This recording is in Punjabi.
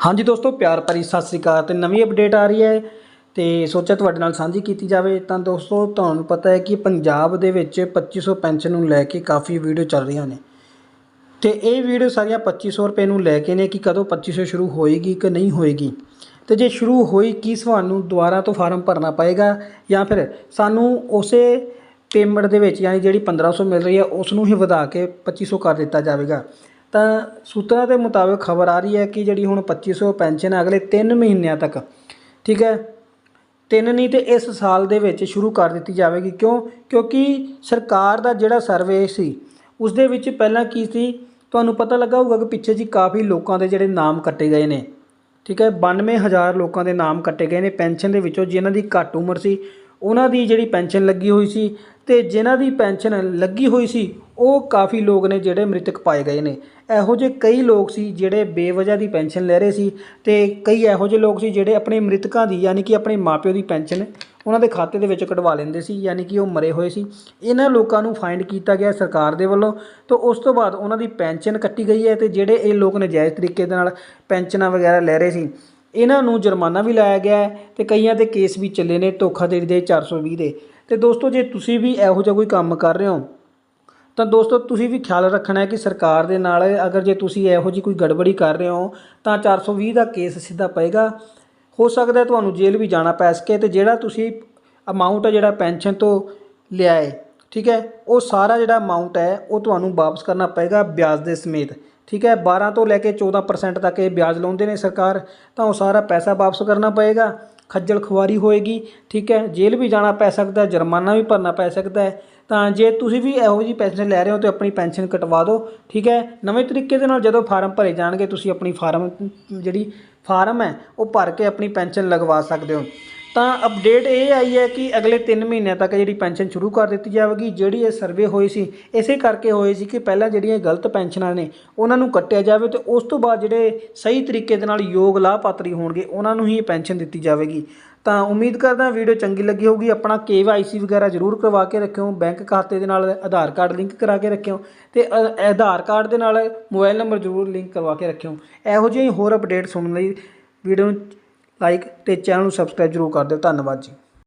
ਹਾਂਜੀ ਦੋਸਤੋ, ਪਿਆਰ ਭਰੀ ਸਤਿ ਸ੍ਰੀ ਅਕਾਲ ਤੇ ਨਵੀਂ ਅਪਡੇਟ ਆ ਰਹੀ ਹੈ ਤੇ ਸੋਚਿਆ ਤੁਹਾਡੇ ਨਾਲ ਸਾਂਝੀ ਕੀਤੀ ਜਾਵੇ ਤਾਂ ਦੋਸਤੋ, ਤੁਹਾਨੂੰ ਪਤਾ ਹੈ ਕਿ ਪੰਜਾਬ ਦੇ ਵਿੱਚ 2500 ਪੈਨਸ਼ਨ ਨੂੰ ਲੈ ਕੇ ਕਾਫੀ ਵੀਡੀਓ ਚੱਲ ਰਹੀਆਂ ਨੇ। ਤੇ ਇਹ ਵੀਡੀਓ ਸਾਰੀਆਂ 2500 ਰੁਪਏ ਨੂੰ ਲੈ ਕੇ ਨੇ ਕਿ ਕਦੋਂ 2500 ਸ਼ੁਰੂ ਹੋਏਗੀ ਕਿ ਨਹੀਂ ਹੋਏਗੀ। ਤੇ ਜੇ ਸ਼ੁਰੂ ਹੋਈ, ਕੀ ਸਾਨੂੰ ਦੁਬਾਰਾ ਤੋਂ ਫਾਰਮ ਭਰਨਾ ਪਏਗਾ ਜਾਂ ਫਿਰ ਸਾਨੂੰ ਉਸੇ ਪੇਮੈਂਟ ਦੇ ਵਿੱਚ, ਯਾਨੀ ਜਿਹੜੀ 1500 ਮਿਲ ਰਹੀ ਹੈ ਉਸ ਨੂੰ ਹੀ ਵਧਾ ਕੇ 2500 ਕਰ ਦਿੱਤਾ ਜਾਵੇਗਾ। ਤਾਂ ਸੂਤਰਾਂ ਦੇ ਮੁਤਾਬਕ ਖਬਰ ਆ ਰਹੀ ਹੈ ਕਿ ਜਿਹੜੀ ਹੁਣ 2500 ਪੈਨਸ਼ਨ ਹੈ ਅਗਲੇ 3 ਮਹੀਨਿਆਂ ਤੱਕ, ਠੀਕ ਹੈ? ਤਿੰਨ ਨਹੀਂ ਤੇ ਇਸ ਸਾਲ ਦੇ ਵਿੱਚ ਸ਼ੁਰੂ ਕਰ ਦਿੱਤੀ ਜਾਵੇਗੀ। ਕਿਉਂ? ਕਿਉਂਕਿ ਸਰਕਾਰ ਦਾ ਜਿਹੜਾ ਸਰਵੇ ਸੀ ਉਸ ਦੇ ਵਿੱਚ ਪਹਿਲਾਂ ਕੀ ਸੀ? ਤੁਹਾਨੂੰ ਪਤਾ ਲੱਗਾ ਹੋਊਗਾ ਕਿ ਪਿੱਛੇ ਜੀ ਕਾਫੀ ਲੋਕਾਂ ਦੇ ਜਿਹੜੇ ਨਾਮ ਕੱਟੇ ਗਏ ਨੇ, ਠੀਕ ਹੈ? 92000 ਲੋਕਾਂ ਦੇ ਨਾਮ ਕੱਟੇ ਗਏ ਨੇ ਪੈਨਸ਼ਨ ਦੇ ਵਿੱਚੋਂ, ਜਿਨ੍ਹਾਂ ਦੀ ਘੱਟ ਉਮਰ ਸੀ ਉਹਨਾਂ ਦੀ ਜਿਹੜੀ ਪੈਨਸ਼ਨ ਲੱਗੀ ਹੋਈ ਸੀ ਤੇ ਜਿਨ੍ਹਾਂ ਦੀ ਪੈਨਸ਼ਨ ਲੱਗੀ ਹੋਈ ਸੀ, ਉਹ ਕਾਫੀ ਲੋਕ ਨੇ ਜਿਹੜੇ ਮ੍ਰਿਤਕ ਪਾਏ ਗਏ ਨੇ। ਇਹੋ ਜਿਹੇ ਕਈ ਲੋਕ ਸੀ ਜਿਹੜੇ ਬੇਵਜ੍ਹਾ ਦੀ ਪੈਨਸ਼ਨ ਲੈ ਰਹੇ ਸੀ ਤੇ ਕਈ ਇਹੋ ਜਿਹੇ ਲੋਕ ਸੀ ਜਿਹੜੇ ਆਪਣੇ ਮ੍ਰਿਤਕਾਂ ਦੀ, ਯਾਨੀ ਕਿ ਆਪਣੇ ਮਾਪਿਓ ਦੀ ਪੈਨਸ਼ਨ ਉਹਨਾਂ ਦੇ ਖਾਤੇ ਦੇ ਵਿੱਚ ਕਢਵਾ ਲੈਂਦੇ ਸੀ, ਯਾਨੀ ਕਿ ਉਹ ਮਰੇ ਹੋਏ ਸੀ। ਇਹਨਾਂ ਲੋਕਾਂ ਨੂੰ ਫਾਈਂਡ ਕੀਤਾ ਗਿਆ ਸਰਕਾਰ ਦੇ ਵੱਲੋਂ ਤੋਂ ਉਸ ਤੋਂ ਬਾਅਦ ਉਹਨਾਂ ਦੀ ਪੈਨਸ਼ਨ ਕੱਟੀ ਗਈ ਹੈ ਤੇ ਜਿਹੜੇ ਇਹ ਲੋਕ ਨਜਾਇਜ਼ ਤਰੀਕੇ ਦੇ ਨਾਲ ਪੈਨਸ਼ਨਾਂ ਵਗੈਰਾ ਲੈ ਰਹੇ ਸੀ ਇਹਨਾਂ ਨੂੰ ਜੁਰਮਾਨਾ ਵੀ ਲਾਇਆ ਗਿਆ ਹੈ ਤੇ ਕਈਆਂ ਦੇ ਕੇਸ ਵੀ ਚੱਲੇ ਨੇ ਧੋਖਾਧੜੀ ਦੇ 420 ਦੇ। ਤੇ ਦੋਸਤੋ, ਜੇ ਤੁਸੀਂ ਵੀ ਇਹੋ ਜਿਹਾ ਕੋਈ ਕੰਮ ਕਰ ਰਹੇ ਹੋ, ਤਾਂ ਦੋਸਤੋ, ਤੁਸੀਂ ਵੀ ਖਿਆਲ ਰੱਖਣਾ ਹੈ ਕਿ ਸਰਕਾਰ ਦੇ ਨਾਲ ਅਗਰ ਜੇ ਤੁਸੀਂ ਇਹੋ ਜਿਹੀ ਕੋਈ ਗੜਬੜੀ ਕਰ ਰਹੇ ਹੋ, ਤਾਂ 420 ਦਾ ਕੇਸ ਸਿੱਧਾ ਪਏਗਾ। ਹੋ ਸਕਦਾ ਤੁਹਾਨੂੰ ਜੇਲ੍ਹ ਵੀ ਜਾਣਾ ਪੈ ਸਕੇ ਤੇ ਜਿਹੜਾ ਤੁਸੀਂ ਅਮਾਉਂਟ ਹੈ ਜਿਹੜਾ ਪੈਨਸ਼ਨ ਤੋਂ ਲਿਆ ਹੈ ਠੀਕ ਹੈ, ਉਹ ਸਾਰਾ ਜਿਹੜਾ ਅਮਾਉਂਟ ਹੈ, ਉਹ ਤੁਹਾਨੂੰ ਵਾਪਸ ਕਰਨਾ ਪਏਗਾ ਵਿਆਜ ਦੇ ਸਮੇਤ। ਠੀਕ ਹੈ 12 ਤੋਂ ਲੈ ਕੇ 14% ਤੱਕ ਇਹ ਵਿਆਜ ਲਾਉਂਦੇ ਨੇ ਸਰਕਾਰ, ਤਾਂ ਉਹ ਸਾਰਾ ਪੈਸਾ ਵਾਪਸ ਕਰਨਾ ਪਏਗਾ, ਖੱਜਲ ਖੁਆਰੀ ਹੋਏਗੀ, ਠੀਕ ਹੈ, ਜੇਲ੍ਹ ਵੀ ਜਾਣਾ ਪੈ ਸਕਦਾ, ਜੁਰਮਾਨਾ ਵੀ ਭਰਨਾ ਪੈ ਸਕਦਾ ਹੈ, ਤਾਂ ਜੇ ਤੁਸੀਂ ਵੀ ਇਹੋ ਜਿਹੀ ਪੈਨਸ਼ਨ ਲੈ ਰਹੇ ਹੋ ਤੇ ਆਪਣੀ ਪੈਨਸ਼ਨ ਕਟਵਾ ਦਿਓ, ਠੀਕ ਹੈ, ਨਵੇਂ ਤਰੀਕੇ ਦੇ ਨਾਲ ਜਦੋਂ ਫਾਰਮ ਭਰੇ ਜਾਣਗੇ, ਤੁਸੀਂ ਆਪਣੀ ਫਾਰਮ, ਜਿਹੜੀ ਫਾਰਮ ਹੈ, ਉਹ ਭਰ ਕੇ ਆਪਣੀ ਪੈਨਸ਼ਨ ਲਗਵਾ ਸਕਦੇ ਹੋ। ਤਾਂ ਅਪਡੇਟ ਇਹ ਆਈ ਹੈ ਕਿ ਅਗਲੇ 3 ਮਹੀਨਿਆਂ ਤੱਕ ਜਿਹੜੀ ਪੈਨਸ਼ਨ ਸ਼ੁਰੂ ਕਰ ਦਿੱਤੀ ਜਾਵੇਗੀ, ਜਿਹੜੀ ਇਹ ਸਰਵੇ ਹੋਈ ਸੀ, ਇਸੇ ਕਰਕੇ ਹੋਈ ਸੀ ਕਿ ਪਹਿਲਾਂ ਜਿਹੜੀਆਂ ਗਲਤ ਪੈਨਸ਼ਨਾਂ ਨੇ, ਉਹਨਾਂ ਨੂੰ ਕੱਟਿਆ ਜਾਵੇ ਤੇ ਉਸ ਤੋਂ ਬਾਅਦ ਜਿਹੜੇ ਸਹੀ ਤਰੀਕੇ ਦੇ ਨਾਲ ਯੋਗ ਲਾਭਪਾਤਰੀ ਹੋਣਗੇ, ਉਹਨਾਂ ਨੂੰ ਹੀ ਇਹ ਪੈਨਸ਼ਨ ਦਿੱਤੀ ਜਾਵੇਗੀ। ਤਾਂ ਉਮੀਦ ਕਰਦਾ ਵੀਡੀਓ ਚੰਗੀ ਲੱਗੀ ਹੋਊਗੀ, ਆਪਣਾ KYC ਵਗੈਰਾ ਜ਼ਰੂਰ ਕਰਵਾ ਕੇ ਰੱਖਿਓ, ਬੈਂਕ ਖਾਤੇ ਦੇ ਨਾਲ ਆਧਾਰ ਕਾਰਡ ਲਿੰਕ ਕਰਾ ਕੇ ਰੱਖਿਓ, ਤੇ ਅ- ਆਧਾਰ ਕਾਰਡ ਦੇ ਨਾਲ ਮੋਬਾਈਲ ਨੰਬਰ ਜ਼ਰੂਰ ਲਿੰਕ ਕਰਵਾ ਕੇ ਰੱਖਿਓ। ਇਹੋ ਜਿਹੀ ਹੋਰ ਅਪਡੇਟ ਸੁਣਨ ਲਈ ਵੀਡੀਓ ਨੂੰ ਲਾਈਕ ਅਤੇ ਚੈਨਲ ਨੂੰ ਸਬਸਕ੍ਰਾਈਬ ਜ਼ਰੂਰ ਕਰ ਦਿਓ। ਧੰਨਵਾਦ ਜੀ।